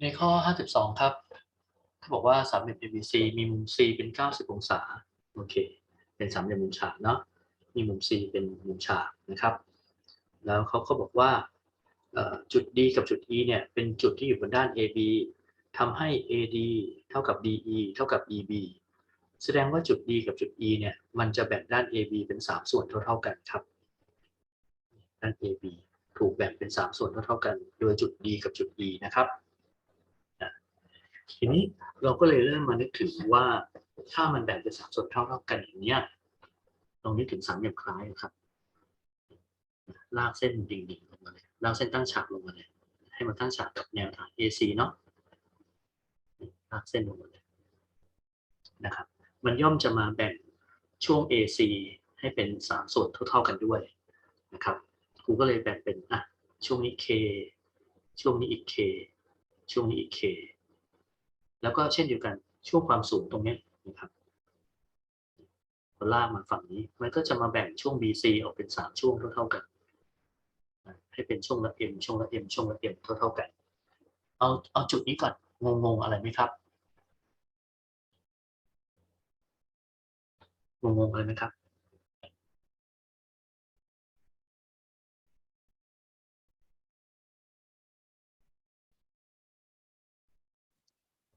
ในข้อ 52 ครับเขาบอกว่าสามเหลี่ยม ABC มีมุม C เป็น 90 องศา โอเค เป็นสามเหลี่ยมมุมฉากเนาะ มีมุม C เป็นมุมฉากนะครับ แล้วเขาก็บอกว่าจุด D กับจุด E เนี่ย เป็นจุดที่อยู่บนด้าน AB ทำให้ AD เท่ากับ DE เท่ากับ EB แสดงว่าจุด D กับจุด E เนี่ย มันจะแบ่งด้าน AB เป็น 3 ส่วนเท่าๆกันครับ ด้าน AB ถูกแบ่งเป็น 3 ส่วนเท่าๆกัน โดยจุด D กับจุด E นะครับ ทีนี้เราก็เลยเริ่มมานึกถึงว่าถ้ามันแบ่งเป็น3ส่วนเท่าๆกันอย่างเนี้ยลองนึกถึงสามเหลี่ยมคล้ายครับ ลากเส้นดิ่งๆลงมาเลยลากเส้นตั้งฉากลงมาเลย ให้มันตั้งฉากกับแนวทาง AC เนาะลากเส้นลงมาเลยนะครับ มันย่อมจะมาแบ่งช่วง AC ให้เป็น3ส่วนเท่า ๆกันด้วยนะครับครูก็เลยแบ่งเป็นอะช่วงนี้ K ช่วงนี้อีก K ช่วงนี้อีก K แล้วก็เช่นเดียวกันช่วงความสูงตรงนี้นะครับพอลากมาฝั่งนี้มันก็จะมาแบ่งช่วง BC ออกเป็น 3 ช่วงเท่าๆกัน ให้เป็นช่วงละ M ช่วงละ M ช่วงละ M เท่าๆกัน เอาเอาจุดนี้ก่อนงงๆอะไรไหมครับงงๆอะไรไหมครับ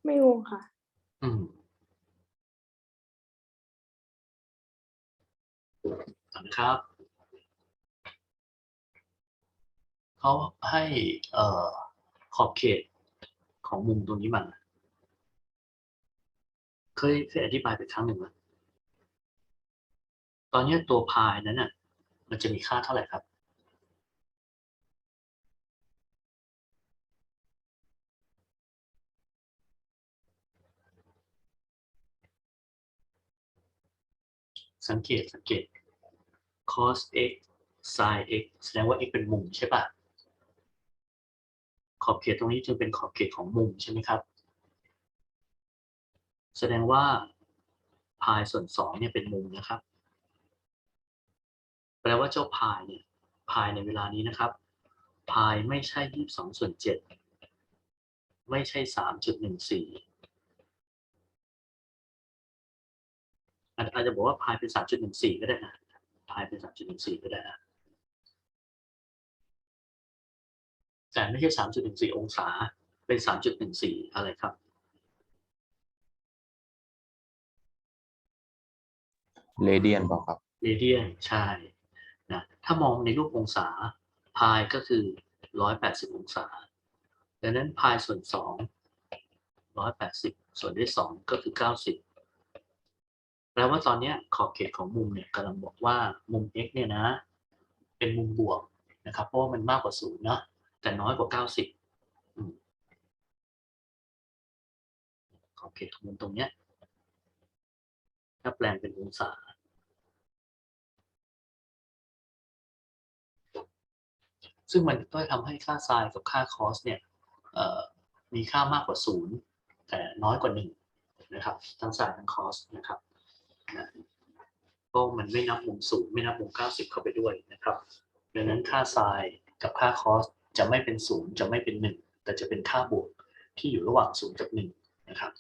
ไม่งงค่ะ อืมต่อนะครับเขาให้ เอ่อ ขอบเขตของมุมตรงนี้มัน เคยเคยอธิบายไปครั้งหนึ่งแล้วตอนนี้ตัวพายนั้นน่ะ มันจะมีค่าเท่าไหร่ครับ สังเกตสังเกต cos x sin x แสดงว่า x เป็นมุมใช่ปะขอบเขตตรงนี้จึงเป็นขอบเขตของมุมใช่ไหมครับ แสดงว่าพายส่วนสองเนี่ยเป็นมุมนะครับ แปลว่าเจ้าพายเนี่ยพายในเวลานี้นะครับ พายไม่ใช่ยี่สิบสองส่วนเจ็ดไม่ใช่สามจุดหนึ่งสี่ อาจจะบอกว่าพายเป็นสามจุดหนึ่งสี่ก็ได้นะพายเป็นสามจุดหนึ่งสี่ก็ได้นะแต่ไม่ใช่สามจุดหนึ่งสี่องศา เป็นสามจุดหนึ่งสี่อะไรครับเรเดียนบอกครับเรเดียนใช่นะถ้ามองในรูปองศาพายก็คือร้อยแปดสิบองศาดังนั้นพายส่วนสองร้อยแปดสิบส่วนด้วยสองก็คือเก้าสิบ แปลว่าตอนนี้ขอบเขตของมุมเนี่ยกำลังบอกว่ามุม x เนี่ยนะ เป็นมุมบวกนะครับ เพราะว่ามันมากกว่าศูนย์นะแต่น้อยกว่าเก้าสิบขอบเขตของมุมตรงเนี้ยถ้าแปลงเป็นองศาซึ่งมันก็ทำให้ค่าไซน์กับค่าคอสเนี่ยมีค่ามากกว่าศูนย์แต่น้อยกว่าหนึ่งนะครับ ทั้งไซน์ทั้งคอสนะครับ ก็มันไม่นับมุมศูนย์ไม่นับมุมเก้าสิบเข้าไปด้วยนะครับ ดังนั้นค่าไซน์กับค่าคอสจะไม่เป็นศูนย์จะไม่เป็นหนึ่งแต่จะเป็นค่าบวกที่อยู่ระหว่างศูนย์กับหนึ่งนะครับ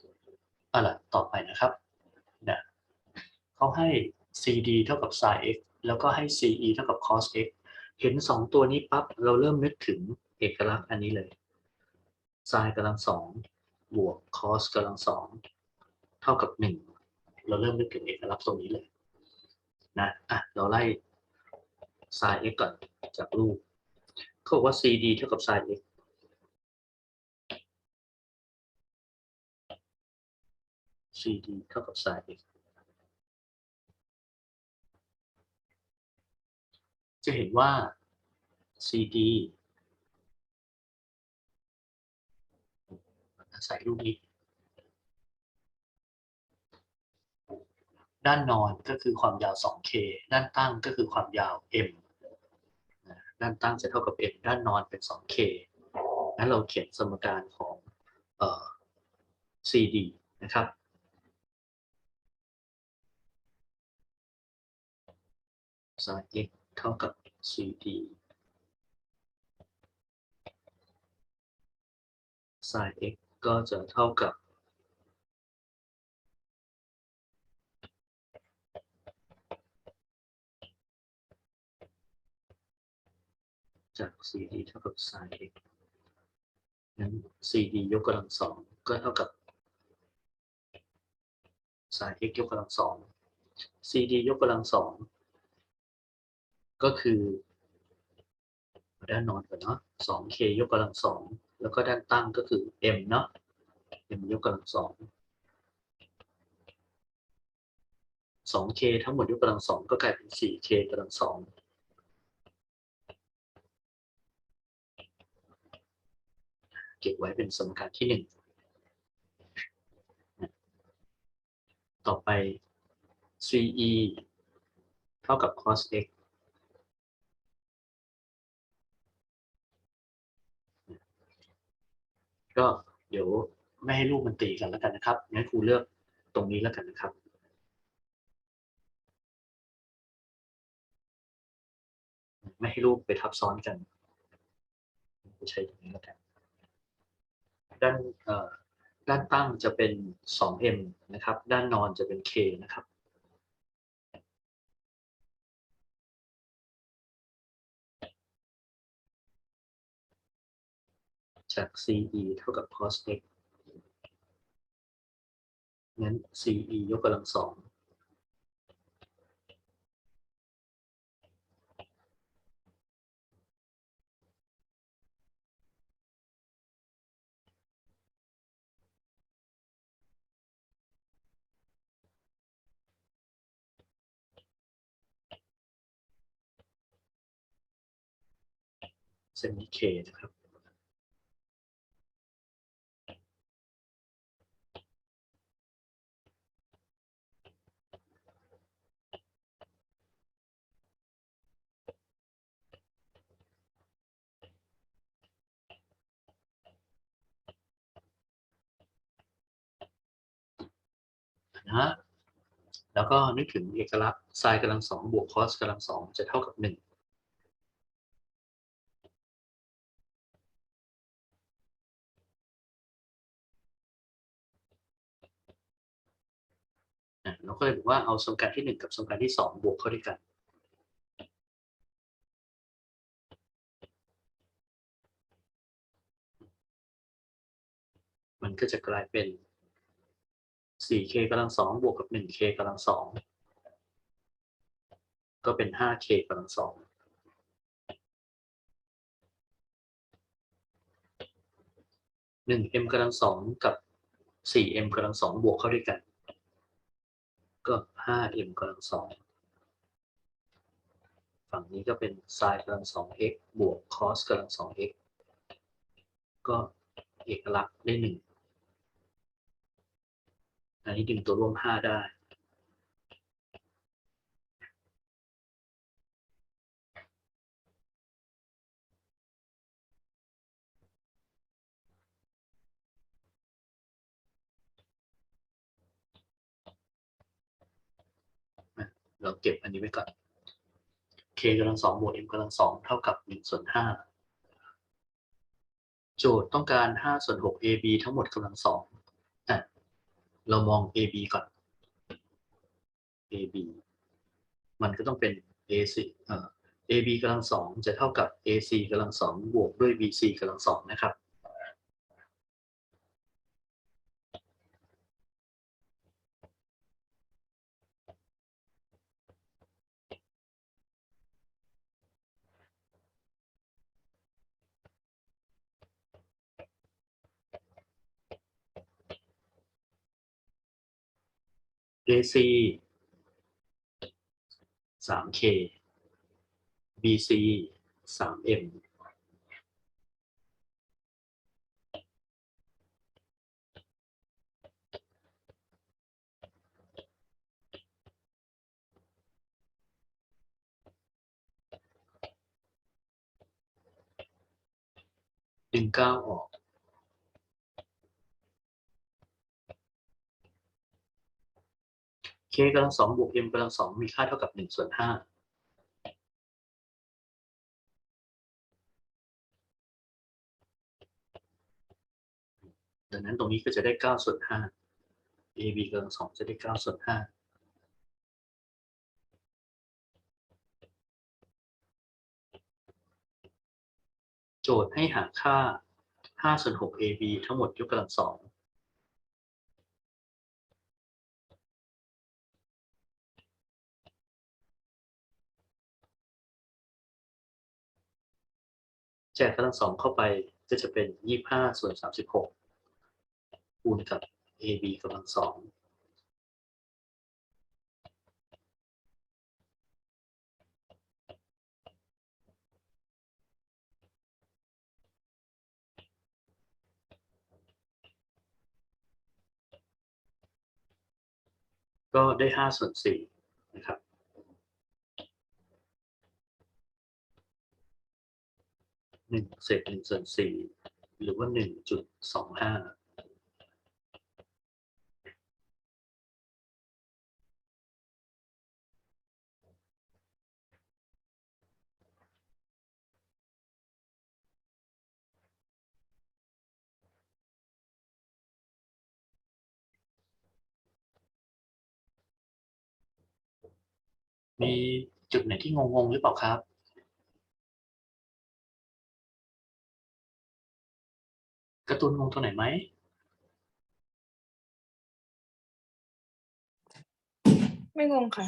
เอาล่ะต่อไปนะครับนะเขาให้ CD เท่ากับ sin x แล้วก็ให้ CE เท่ากับ cos x เห็นสองตัวนี้ปั๊บเราเริ่มนึกถึงเอกลักษณ์อันนี้เลย sin กำลังสองบวก cos กำลังสองเท่ากับหนึ่ง เราเริ่มนึกถึงเอกลักษณ์ตรงนี้เลยนะอะเราไล่ sin x ก่อนจากรูปเขาบอกว่า CD เท่ากับ sin x CD เท่ากับ sin x จะเห็นว่า CD ใส่รูปนี้ ด้านนอนก็คือความยาว 2K ด้านตั้งก็คือความยาว M ด้านตั้งจะเท่ากับ M ด้านนอนเป็น 2K งั้นเราเขียนสมการของเอ่อ CD นะครับ sin x เท่ากับ cd sin x ก็จะเท่ากับ จาก cd เท่ากับ sin x งั้น cd ยกกำลังสองก็เท่ากับ sin x ยกกำลังสอง cd ยกกำลังสองก็คือ ด้านนอนก่อนเนาะ 2k ยกกำลังสองแล้วก็ด้านตั้งก็คือ m เนาะ m ยกกำลังสอง 2k ทั้งหมดยกกำลังสองก็กลายเป็น 4k กำลังสอง เก็บไว้เป็นสมการที่หนึ่งต่อไป ce เท่ากับ cos x ก็เดี๋ยวไม่ให้ลูกมันตีกันแล้วกันนะครับ งั้นครูเลือกตรงนี้แล้วกันนะครับ ไม่ให้ลูกไปทับซ้อนกันใช้ตรงนี้แล้วกัน ด้านด้านตั้งจะเป็น 2m นะครับ ด้านนอนจะเป็น k นะครับ จาก ce เท่ากับ cos x งั้น ce ยกกำลังสอง เส้น k นะครับนะฮะแล้วก็นึกถึงเอกลักษณ์ sin กำลังสองบวก cos กำลังสองจะเท่ากับหนึ่ง เราก็เลยบอกว่าเอาสมการที่หนึ่งกับสมการที่สองบวกเข้าด้วยกัน มันก็จะกลายเป็น 4k กำลังสองบวกกับ 1k กำลังสองก็เป็น 5k กำลังสองหนึ่ง m กำลังสองกับ 4m กำลังสองบวกเข้าด้วยกัน ก็ 5m กำลังสองฝั่งนี้ก็เป็น sin กำลังสอง x บวก cos กำลังสอง x ก็เอกลักษณ์ได้หนึ่งอันนี้ดึงตัวร่วม5ได้ เก็บอันนี้ไว้ก่อน k กำลังสองบวก m กำลังสองเท่ากับ1ส่วน5โจทย์ต้องการ5ส่วน6 ab ทั้งหมดกำลังสองอะเรามอง ab ก่อน ab มันก็ต้องเป็น ac เอ่อ ab กำลังสองจะเท่ากับ ac กำลังสองบวกด้วย bc กำลังสองนะครับ AC 3K BC 3M ดึงเก้าออก k กำลังสองบวก m กำลังสองมีค่าเท่ากับหนึ่งส่วนห้าดังนั้นตรงนี้ก็จะได้เก้าส่วนห้า ab กำลังสองจะได้เก้าส่วนห้าโจทย์ให้หาค่า5ส่วน6 ab ทั้งหมดยกกำลังสอง กกำลังสองเข้าไปก็จะเป็น25ส่วน36คูณกับ ab กำลังสองก็ได้5ส่วน4 นะครับ หนึ่งเศษหนึ่งส่วนสี่หรือว่าหนึ่งจุดสองห้ามีจุดไหนที่งงๆหรือเปล่าครับ การ์ตูนงงตัวไหนไหมไม่งงค่ะ